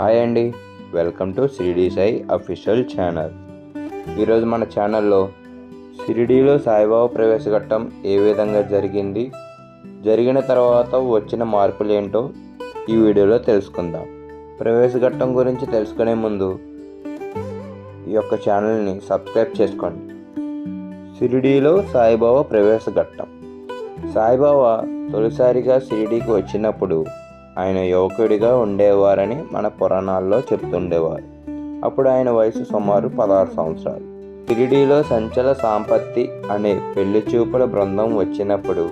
Hi అండి. Welcome to Shiridi Sai official channel. ఈరోజు మన ఛానల్లో షిరిడీలో సాయిబాబా ప్రవేశఘట్టం ఏ విధంగా జరిగింది జరిగిన తర్వాత వచ్చిన మార్పులు ఏంటో ఈ వీడియోలో తెలుసుకుందాం. ప్రవేశఘట్టం గురించి తెలుసుకునే ముందు ఈ యొక్క ఛానల్ని సబ్స్క్రైబ్ చేసుకోండి. షిరిడీలో సాయిబాబా ప్రవేశఘట్టం. సాయిబాబా తొలిసారిగా షిరిడీకి వచ్చినప్పుడు ఆయన యువకుడిగా ఉండేవారని మన పురాణాల్లో చెప్తుండేవారు. అప్పుడు ఆయన వయసు సుమారు పదహారు సంవత్సరాలు. షిరిడీలో సంచల సాంపత్తి అనే పెళ్ళి చూపుల బృందం వచ్చినప్పుడు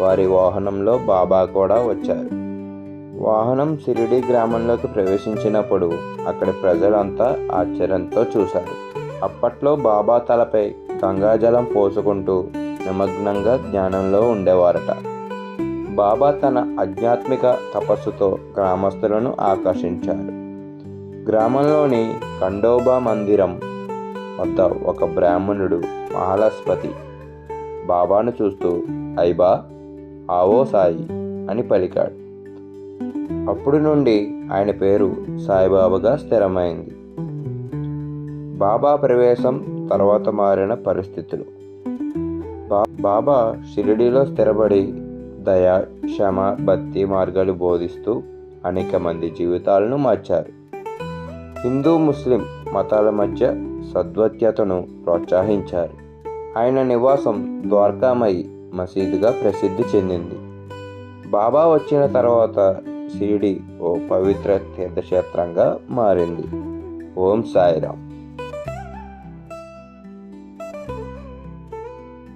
వారి వాహనంలో బాబా కూడా వచ్చారు. వాహనం సిరిడి గ్రామంలోకి ప్రవేశించినప్పుడు అక్కడి ప్రజలంతా ఆశ్చర్యంతో చూశారు. అప్పట్లో బాబా తలపై గంగాజలం పోసుకుంటూ నిమగ్నంగా ధ్యానంలో ఉండేవారట. బాబా తన ఆధ్యాత్మిక తపస్సుతో గ్రామస్తులను ఆకర్షించారు. గ్రామంలోని ఖండోబా మందిరం వద్ద ఒక బ్రాహ్మణుడు మహాలస్పతి బాబాను చూస్తూ ఐబా ఆవో సాయి అని పలికాడు. అప్పుడు నుండి ఆయన పేరు సాయిబాబాగా స్థిరమైంది. బాబా ప్రవేశం తర్వాత మారిన పరిస్థితులు. బా బాబా షిరిడీలో స్థిరపడి దయ క్షమ భక్తి మార్గాలు బోధిస్తూ అనేక మంది జీవితాలను మార్చారు. హిందూ ముస్లిం మతాల మధ్య సద్వత్యతను ప్రోత్సహించారు. ఆయన నివాసం ద్వారకామయి మసీదుగా ప్రసిద్ధి చెందింది. బాబా వచ్చిన తర్వాత షిరిడి ఓ పవిత్ర తీర్థక్షేత్రంగా మారింది. ఓం సాయిరామ్.